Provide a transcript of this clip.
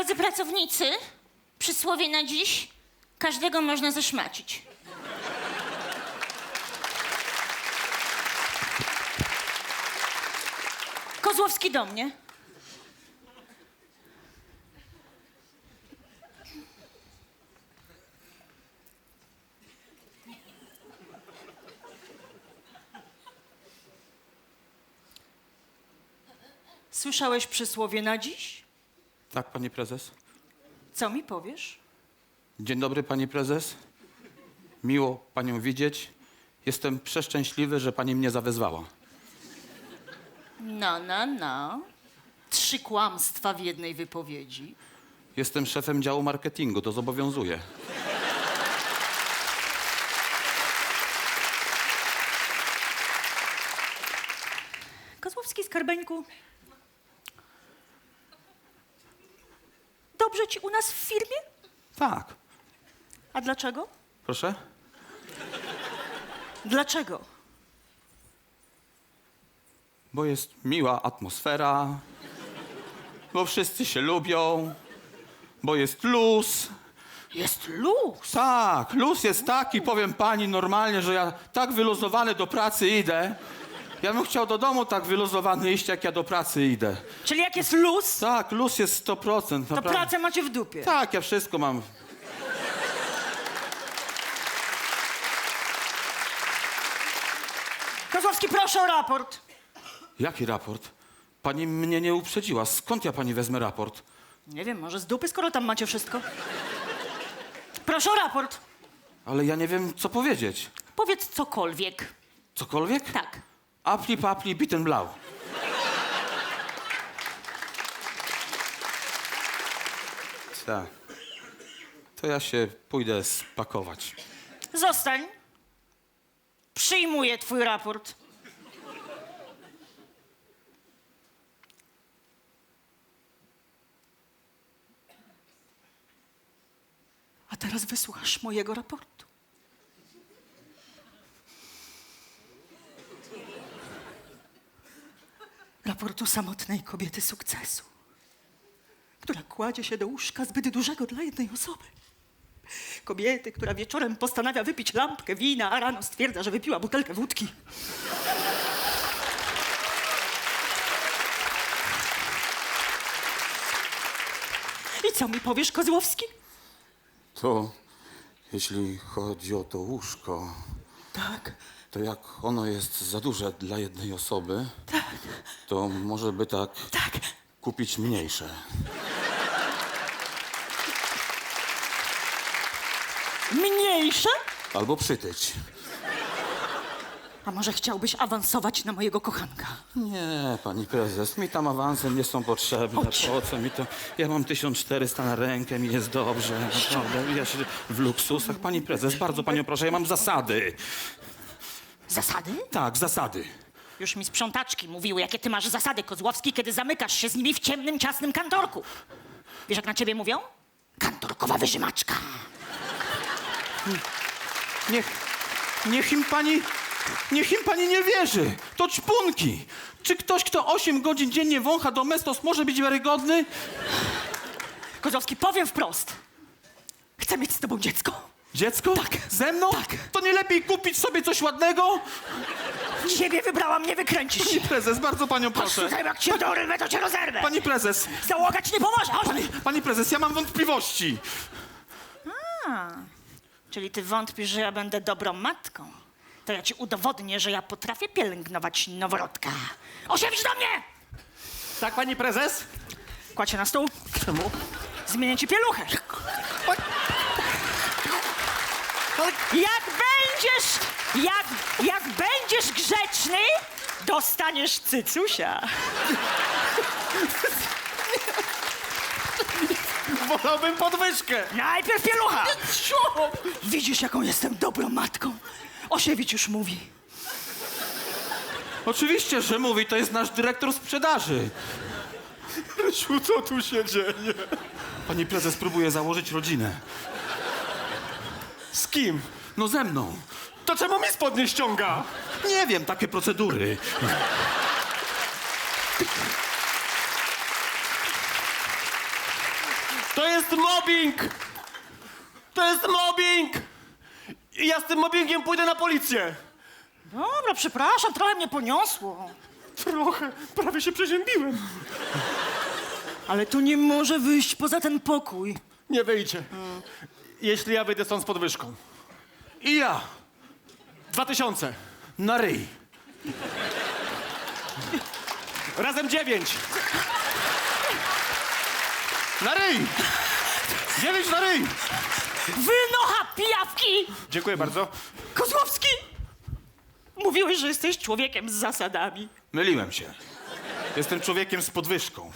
Drodzy pracownicy, przysłowie na dziś każdego można zeszmacić. Kozłowski do mnie. Słyszałeś przysłowie na dziś? Tak, pani prezes? Co mi powiesz? Dzień dobry, pani prezes. Miło panią widzieć. Jestem przeszczęśliwy, że pani mnie zawezwała. No, no, no. Trzy kłamstwa w jednej wypowiedzi. Jestem szefem działu marketingu, to zobowiązuje. Kozłowski Skarbeńku. Dobrze ci u nas w firmie? Tak. A dlaczego? Proszę? Dlaczego? Bo jest miła atmosfera, bo wszyscy się lubią, bo jest luz. Jest luz. Tak, luz jest taki, powiem pani normalnie, że ja tak wyluzowany do pracy idę. Ja bym chciał do domu tak wyluzowany iść, jak ja do pracy idę. Czyli jak jest luz, Tak, luz jest 100%. to naprawdę. pracę macie w dupie. Tak, ja wszystko mam. Kozłowski, proszę o raport. Jaki raport? Pani mnie nie uprzedziła. Skąd ja pani wezmę raport? Nie wiem, może z dupy, skoro tam macie wszystko. Proszę o raport. Ale ja nie wiem, co powiedzieć. Powiedz cokolwiek. Cokolwiek? Tak. Apli, papli, bitten blau. Tak. To ja się pójdę spakować. Zostań. Przyjmuję twój raport. A teraz wysłuchasz mojego raportu. Raportu samotnej kobiety sukcesu, która kładzie się do łóżka zbyt dużego dla jednej osoby. Kobiety, która wieczorem postanawia wypić lampkę wina, a rano stwierdza, że wypiła butelkę wódki. I co mi powiesz, Kozłowski? To jeśli chodzi o to łóżko, Tak, to jak ono jest za duże dla jednej osoby, tak, to może by tak tak. kupić mniejsze. Mniejsze? Albo przytyć. A może chciałbyś awansować na mojego kochanka? Nie, pani prezes, mi tam awanse nie są potrzebne. Chodź. Po co mi to? Ja mam 1400 na rękę, mi jest dobrze. Naprawdę, ja się w luksusach. Pani prezes, bardzo panią proszę, ja mam zasady. Zasady? Tak, zasady. Już mi sprzątaczki mówiły, jakie ty masz zasady, Kozłowski, kiedy zamykasz się z nimi w ciemnym, ciasnym kantorku. Wiesz, jak na ciebie mówią? Kantorkowa wyżymaczka. Niech, niech im pani, niech im pani nie wierzy. To ćpunki. Czy ktoś, kto 8 godzin dziennie wącha domestos, może być wiarygodny? Kozłowski, powiem wprost. Chcę mieć z tobą dziecko. Dziecko? Tak. Ze mną? Tak. To nie lepiej kupić sobie coś ładnego? Ciebie wybrałam, nie wykręcisz Pani prezes, bardzo panią proszę. tutaj, jak cię to cię rozerwę. Pani prezes, Załoga ci nie pomoże, chodź. pani, pani prezes, ja mam wątpliwości. Czyli ty wątpisz, że ja będę dobrą matką? To ja ci udowodnię, że ja potrafię pielęgnować noworodka. Osiądź do mnie! Tak, pani prezes? Kładź się na stół. Czemu? Zmienię ci pieluchę. Jak będziesz, jak, jak będziesz grzeczny, dostaniesz cycusia. wolałbym podwyżkę. Najpierw pielucha. Widzisz, jaką jestem dobrą matką. Osiewicz już mówi. Oczywiście, że mówi, to jest nasz dyrektor sprzedaży. Rysiu, co tu się dzieje? Pani prezes próbuje założyć rodzinę. Z kim? No ze mną. To czemu mi spodnie ściąga? Nie wiem, takie procedury. Jest mobbing! To jest mobbing! I ja z tym mobbingiem pójdę na policję. Dobra, przepraszam, trochę mnie poniosło. Trochę, prawie się przeziębiłem. Ale to nie może wyjść poza ten pokój. Nie wyjdzie. Jeśli ja wyjdę stąd z podwyżką. I ja. Dwa tysiące. Na ryj. Razem dziewięć. Na ryj. Dziewięć na ryj. Wynocha pijawki! Dziękuję bardzo. Kozłowski! Mówiłeś, że jesteś człowiekiem z zasadami. Myliłem się. Jestem człowiekiem z podwyżką.